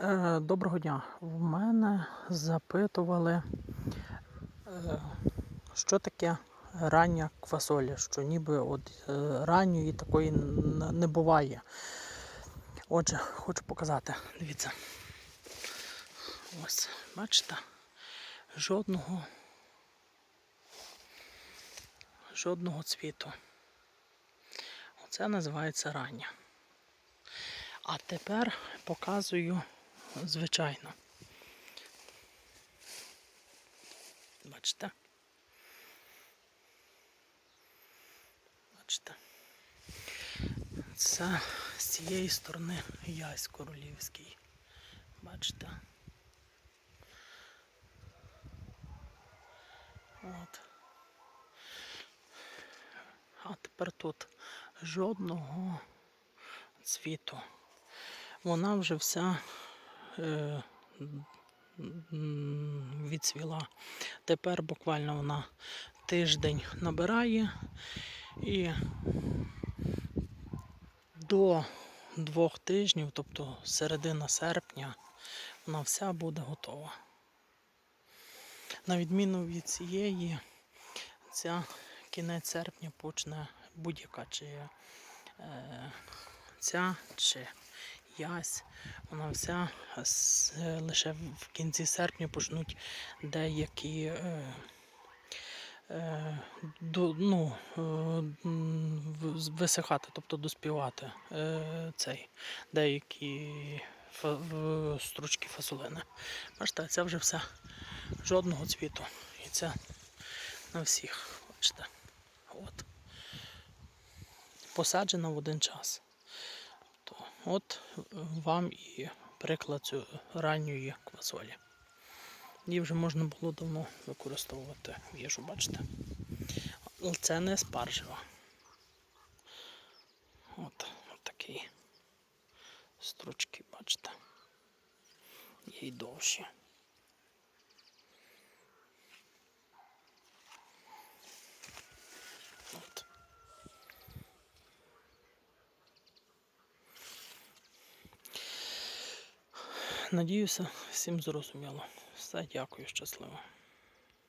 Е, Доброго дня. В мене запитували, е, що таке рання квасоля, що ніби от е, ранньої такої не буває. Отже, хочу показати. Дивіться. Ось, бачите? Жодного. Жодного цвіту. Оце називається рання. А тепер показую звичайно. Бачите? Бачите? Це з цієї сторони ясь королівський. Бачите? От. А тепер тут жодного цвіту. Вона вже вся відцвіла. Тепер буквально вона тиждень набирає і до двох тижнів, тобто середина серпня, вона вся буде готова. На відміну від цієї, ця кінець серпня почне будь-яка чи е, ця чи ясь, вона вся е, лише в кінці серпня почнуть деякі е, е, до, ну, е, висихати, тобто доспівати е, цей, деякі фа, стручки фасолини. Бачите, це вже все жодного цвіту. І це на всіх. Бачите. От. Посаджена в один час. От е, вам і приклад цю ранньої квасолі. Її вже можна було давно використовувати в бачите. Але це не спаржева. От, от такі стручки, бачите. Є й довші. Надіюся, всім зрозуміло. Все, дякую, щасливо.